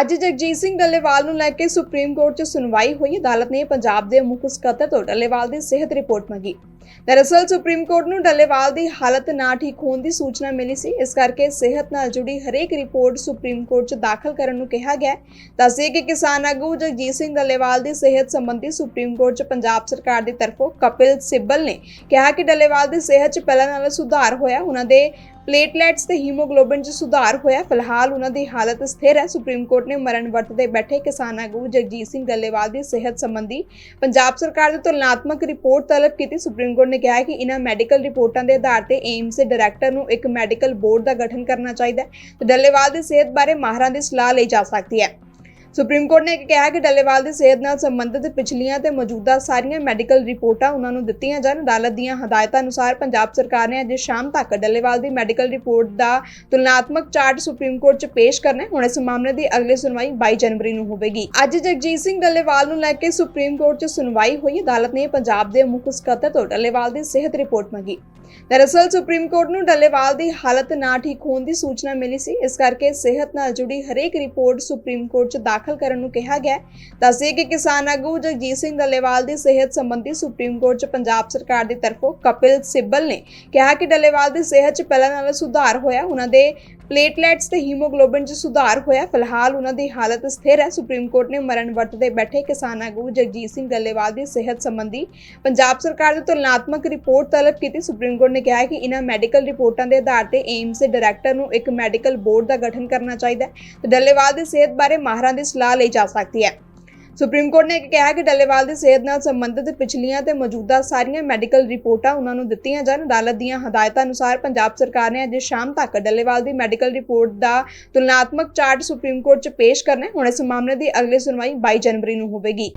ਅੱਜ ਜਗਜੀਤ ਸਿੰਘ ਡੱਲੇਵਾਲ ਨੂੰ ਲੈ ਕੇ ਸੁਪਰੀਮ ਕੋਰਟ 'ਚ ਸੁਣਵਾਈ ਹੋਈ। ਅਦਾਲਤ ਨੇ ਪੰਜਾਬ ਦੇ ਮੁੱਖ ਸਕੱਤਰ ਤੋਂ ਡੱਲੇਵਾਲ ਦੀ ਸਿਹਤ ਰਿਪੋਰਟ ਮੰਗੀ। ਦਰਅਸਲ, ਸੁਪਰੀਮ ਕੋਰਟ ਨੂੰ ਡੱਲੇਵਾਲ ਦੀ ਹਾਲਤ ਨਾ ਠੀਕ ਹੋਣ ਦੀ ਸੂਚਨਾ ਮਿਲੀ ਸੀ। ਇਸ ਕਰਕੇ ਸਿਹਤ ਨਾਲ ਜੁੜੀ ਹਰੇਕ ਰਿਪੋਰਟ ਸੁਪਰੀਮ ਕੋਰਟ 'ਚ ਦਾਖਲ ਕਰਨ ਨੂੰ ਕਿਹਾ ਗਿਆ ਹੈ। ਕਿ ਕਿਸਾਨ ਆਗੂ ਜਗਜੀਤ ਸਿੰਘ ਡੱਲੇਵਾਲ ਦੀ ਸਿਹਤ ਸੰਬੰਧੀ ਸੁਪਰੀਮ ਕੋਰਟ 'ਚ ਪੰਜਾਬ ਸਰਕਾਰ ਦੀ ਤਰਫੋਂ ਕਪਿਲ ਸਿੱਬਲ ਨੇ ਕਿਹਾ ਕਿ ਡੱਲੇਵਾਲ ਦੀ ਸਿਹਤ 'ਚ ਪਹਿਲਾਂ ਨਾਲੋਂ ਸੁਧਾਰ ਹੋਇਆ। ਉਹਨਾਂ ਦੇ ਪਲੇਟਲੈਟਸ ਤੇ ਹੀਮੋਗਲੋਬਿਨ 'ਚ ਸੁਧਾਰ ਹੋਇਆ। ਫਿਲਹਾਲ ਉਹਨਾਂ ਦੀ ਹਾਲਤ ਸਥਿਰ ਹੈ। ਸੁਪਰੀਮ ਕੋਰਟ ਨੇ ਮਰਨ ਵਰਤ ਦੇ ਬੈਠੇ ਕਿਸਾਨ ਆਗੂ ਜਗਜੀਤ ਸਿੰਘ ਡੱਲੇਵਾਲ ਦੀ ਸਿਹਤ ਸੰਬੰਧੀ ਪੰਜਾਬ ਸਰਕਾਰ ਦੀ ਤੁਲਨਾਤਮਕ ਰਿਪੋਰਟ ਤਲਬ ਕੀਤੀ। ਸੁਪਰੀਮ ਕੋਰਟ ਨੇ ਕਿਹਾ ਹੈ ਕਿ ਇਹਨਾਂ ਮੈਡੀਕਲ ਰਿਪੋਰਟਾਂ ਦੇ ਆਧਾਰ ਤੇ ਏਮਸ ਦੇ ਡਾਇਰੈਕਟਰ ਨੂੰ ਇੱਕ ਮੈਡੀਕਲ ਬੋਰਡ ਦਾ ਗਠਨ ਕਰਨਾ ਚਾਹੀਦਾ ਹੈ ਤੇ ਡੱਲੇਵਾਲ ਦੀ ਸਿਹਤ ਬਾਰੇ ਮਾਹਰਾਂ ਦੀ ਸਲਾਹ ਲਈ ਜਾ ਸਕਦੀ ਹੈ। ਸੁਪਰੀਮ ਕੋਰਟ ਨੇ ਕਿਹਾ ਕਿ ਡੱਲੇਵਾਲ ਦੀ ਸਿਹਤ ਨਾਲ ਸੰਬੰਧਿਤ ਪਿਛਲੀਆਂ ਤੇ ਮੌਜੂਦਾ ਸਾਰੀਆਂ ਮੈਡੀਕਲ ਰਿਪੋਰਟਾਂ ਉਹਨਾਂ ਨੂੰ ਦਿੱਤੀਆਂ ਜਾਣ। ਅਦਾਲਤ ਦੀਆਂ ਹਦਾਇਤਾਂ ਅਨੁਸਾਰ ਪੰਜਾਬ ਸਰਕਾਰ ਨੇ ਅੱਜ ਸ਼ਾਮ ਤੱਕ ਡੱਲੇਵਾਲ ਦੀ ਮੈਡੀਕਲ ਰਿਪੋਰਟ ਦਾ ਤੁਲਨਾਤਮਕ ਚਾਰਟ ਸੁਪਰੀਮ ਕੋਰਟ 'ਚ ਪੇਸ਼ ਕਰਨਾ ਹੁਣ ਇਸ ਮਾਮਲੇ ਦੀ ਅਗਲੀ ਸੁਣਵਾਈ 22 ਜਨਵਰੀ ਨੂੰ ਹੋਵੇਗੀ। ਅੱਜ ਜਗਜੀਤ ਸਿੰਘ ਡੱਲੇਵਾਲ ਨੂੰ ਲੈ ਕੇ ਸੁਪਰੀਮ ਕੋਰਟ 'ਚ ਸੁਣਵਾਈ ਹੋਈ। ਅਦਾਲਤ ਨੇ ਪੰਜਾਬ ਦੇ ਮੁੱਖ ਸਕੱਤਰ ਤੋਂ ਡੱਲੇਵਾਲ ਦੀ ਸਿਹਤ ਰਿਪੋਰਟ ਮੰਗੀ। ਦਰਅਸਲ ਸੁਪਰੀਮ ਕੋਰਟ ਨੂੰ ਡੱਲੇਵਾਲ ਦੀ ਹਾਲਤ ਨਾ ਠੀਕ ਹੋਣ ਦੀ ਸੂਚਨਾ ਮਿਲੀ ਸੀ। ਇਸ ਕਰਕੇ ਸਿਹਤ ਨਾਲ ਜੁੜੀ ਹਰੇਕ ਰਿਪੋਰਟ ਸੁਪਰੀਮ ਕੋਰਟ 'ਚ ਦਾਖਲ ਕਰਨ ਨੂੰ ਕਿਹਾ ਗਿਆ ਹੈ। ਕਿ ਕਿਸਾਨ ਆਗੂ ਜਗਜੀਤ ਸਿੰਘ ਡੱਲੇਵਾਲ ਦੀ ਸਿਹਤ ਸੰਬੰਧੀ ਸੁਪਰੀਮ ਕੋਰਟ 'ਚ ਪੰਜਾਬ ਸਰਕਾਰ ਦੀ ਤਰਫੋਂ ਕਪਿਲ ਸਿੱਬਲ ਨੇ ਕਿਹਾ ਕਿ ਡੱਲੇਵਾਲ ਦੀ ਸਿਹਤ 'ਚ ਪਹਿਲਾਂ ਨਾਲੋਂ ਸੁਧਾਰ ਹੋਇਆ। ਉਹਨਾਂ ਦੇ ਪਲੇਟਲੈਟਸ ਤੇ ਹੀਮੋਗਲੋਬਿਨ 'ਚ ਸੁਧਾਰ ਹੋਇਆ। ਫਿਲਹਾਲ ਉਹਨਾਂ ਦੀ ਹਾਲਤ ਸਥਿਰ ਹੈ। ਸੁਪਰੀਮ ਕੋਰਟ ਨੇ ਮਰਨ ਵਰਤ ਤੇ ਬੈਠੇ ਕਿਸਾਨ ਆਗੂ ਜਗਜੀਤ ਸਿੰਘ ਡੱਲੇਵਾਲ ਦੀ ਸਿਹਤ ਸੰਬੰਧੀ ਪੰਜਾਬ ਸਰਕਾਰ ਦੀ ਤੁਲਨਾਤਮਕ ਰਿਪੋਰਟ ਤਲਬ ਕੀਤੀ। ਸੁਪਰੀਮ ਕੋਰਟ ਨੇ ਕਿਹਾ ਕਿ ਇਹਨਾਂ ਮੈਡੀਕਲ ਰਿਪੋਰਟਾਂ ਦੇ ਆਧਾਰ ਤੇ ਏਮਸ ਦੇ ਡਾਇਰੈਕਟਰ ਨੂੰ ਇੱਕ ਮੈਡੀਕਲ ਬੋਰਡ ਦਾ ਗਠਨ ਕਰਨਾ ਚਾਹੀਦਾ ਹੈ ਤੇ ਡੱਲੇਵਾਲ ਦੀ ਸਿਹਤ ਬਾਰੇ ਮਾਹਰਾਂ ਦੀ ਸਲਾਹ ਲਈ ਜਾ ਸਕਦੀ ਹੈ। ਸੁਪਰੀਮ ਕੋਰਟ ਨੇ ਕਿਹਾ ਕਿ ਡੱਲੇਵਾਲ ਦੀ ਸਿਹਤ ਨਾਲ ਸੰਬੰਧਿਤ ਪਿਛਲੀਆਂ ਤੇ ਮੌਜੂਦਾ ਸਾਰੀਆਂ ਮੈਡੀਕਲ ਰਿਪੋਰਟਾਂ ਉਹਨਾਂ ਨੂੰ ਦਿੱਤੀਆਂ ਜਾਣ। ਅਦਾਲਤ ਦੀਆਂ ਹਦਾਇਤਾਂ ਅਨੁਸਾਰ ਪੰਜਾਬ ਸਰਕਾਰ ਨੇ ਅੱਜ ਸ਼ਾਮ ਤੱਕ ਡੱਲੇਵਾਲ ਦੀ ਮੈਡੀਕਲ ਰਿਪੋਰਟ ਦਾ ਤੁਲਨਾਤਮਕ ਚਾਰਟ ਸੁਪਰੀਮ ਕੋਰਟ 'ਚ ਪੇਸ਼ ਕਰਨਾ ਹੈ। ਹੁਣ ਇਸ ਮਾਮਲੇ ਦੀ ਅਗਲੀ ਸੁਣਵਾਈ 22 ਜਨਵਰੀ ਨੂੰ ਹੋਵੇਗੀ।